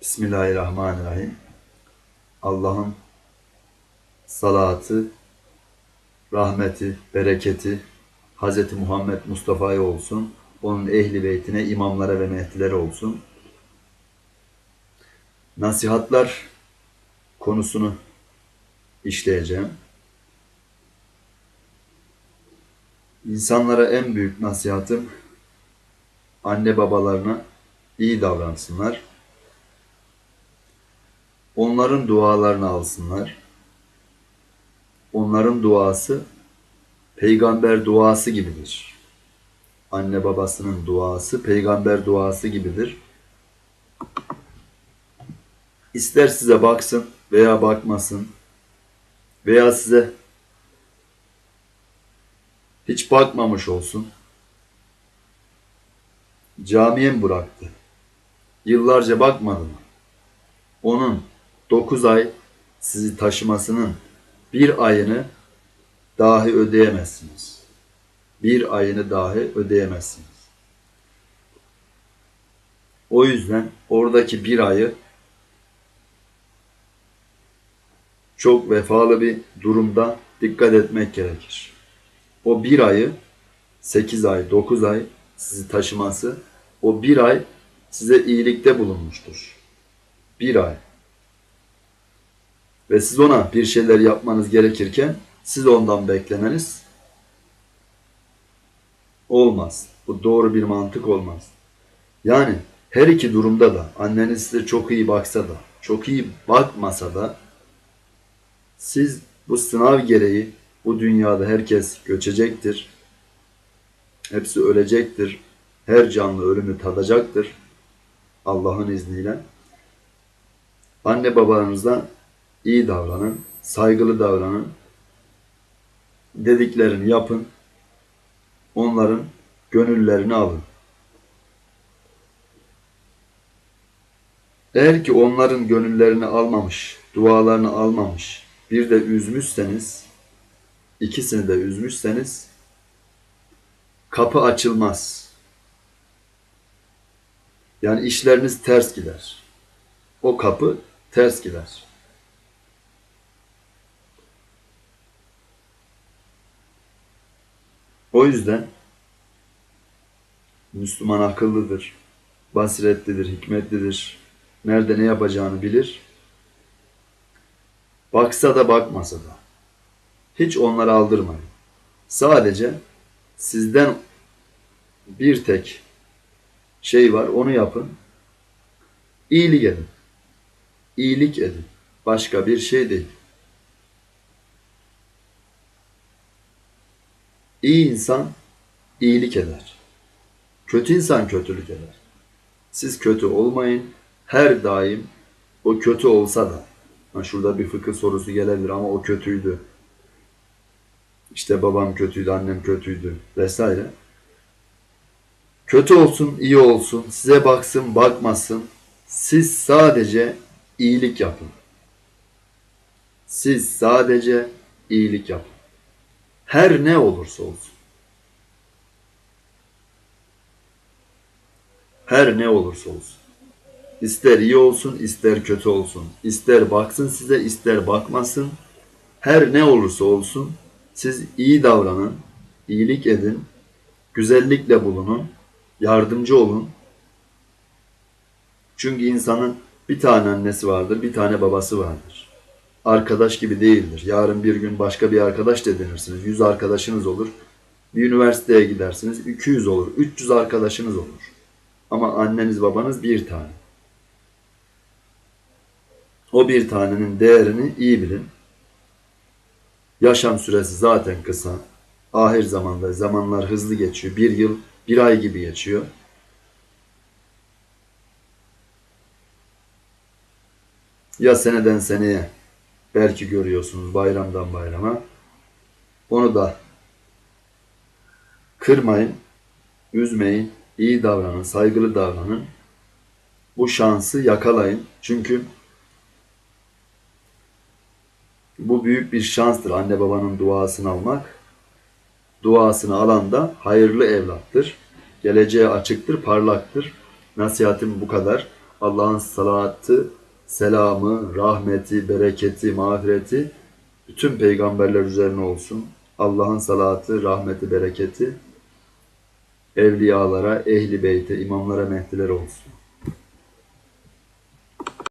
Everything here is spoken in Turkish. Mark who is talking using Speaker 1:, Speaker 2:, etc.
Speaker 1: Bismillahirrahmanirrahim. Allah'ın salatı, rahmeti, bereketi Hz. Muhammed Mustafa'ya olsun. Onun ehli beytine, imamlara ve mehdilere olsun. Nasihatlar konusunu işleyeceğim. İnsanlara en büyük nasihatım anne babalarına iyi davransınlar. Onların dualarını alsınlar. Onların duası peygamber duası gibidir. Anne babasının duası peygamber duası gibidir. İster size baksın veya bakmasın veya size hiç bakmamış olsun. Camiye mi bıraktı? Yıllarca bakmadı mı? Onun 9 ay sizi taşımasının bir ayını dahi ödeyemezsiniz. Bir ayını dahi ödeyemezsiniz. O yüzden oradaki bir ayı çok vefalı bir durumda dikkat etmek gerekir. O bir ayı 8 ay, 9 ay sizi taşıması o bir ay size iyilikte bulunmuştur. Bir ay. Ve siz ona bir şeyler yapmanız gerekirken siz ondan beklemeniz olmaz. Bu doğru bir mantık olmaz. Yani her iki durumda da anneniz size çok iyi baksa da, çok iyi bakmasa da siz bu sınav gereği bu dünyada herkes göçecektir. Hepsi ölecektir. Her canlı ölümü tadacaktır. Allah'ın izniyle. Anne babanıza iyi davranın, saygılı davranın. Dediklerini yapın. Onların gönüllerini alın. Eğer ki onların gönüllerini almamış, dualarını almamış, bir de üzmüşseniz, ikisini de üzmüşseniz kapı açılmaz. Yani işleriniz ters gider. O kapı ters gider. O yüzden Müslüman akıllıdır, basiretlidir, hikmetlidir. Nerede ne yapacağını bilir. Baksa da bakmasa da. Hiç onları aldırmayın. Sadece sizden bir tek şey var onu yapın. İyilik edin. İyilik edin. Başka bir şey değil. İyi insan iyilik eder. Kötü insan kötülük eder. Siz kötü olmayın. Her daim o kötü olsa da ha şurada bir fıkıh sorusu gelebilir ama o kötüydü. İşte babam kötüydü, annem kötüydü vesaire. Kötü olsun, iyi olsun, size baksın, bakmasın. Siz sadece iyilik yapın. Siz sadece iyilik yapın. Her ne olursa olsun. Her ne olursa olsun. İster iyi olsun, ister kötü olsun. İster baksın size, ister bakmasın. Her ne olursa olsun siz iyi davranın, iyilik edin, güzellikle bulunun, yardımcı olun. Çünkü insanın bir tane annesi vardır, bir tane babası vardır. Arkadaş gibi değildir. Yarın bir gün başka bir arkadaş da edinirsiniz. 100 arkadaşınız olur. Bir üniversiteye gidersiniz. 200 olur. 300 arkadaşınız olur. Ama anneniz babanız bir tane. O bir tanenin değerini iyi bilin. Yaşam süresi zaten kısa. Ahir zamanda zamanlar hızlı geçiyor. Bir yıl, bir ay gibi geçiyor. Ya seneden seneye belki görüyorsunuz bayramdan bayrama. Onu da kırmayın, üzmeyin, iyi davranın, saygılı davranın. Bu şansı yakalayın. Çünkü bu büyük bir şanstır anne babanın duasını almak. Duasını alan da hayırlı evlattır. Geleceğe açıktır, parlaktır. Nasihatim bu kadar. Allah'ın salatı, selamı, rahmeti, bereketi, mağfireti bütün peygamberler üzerine olsun. Allah'ın salatı, rahmeti, bereketi evliyalara, ehli beyte, imamlara, mehdilere olsun.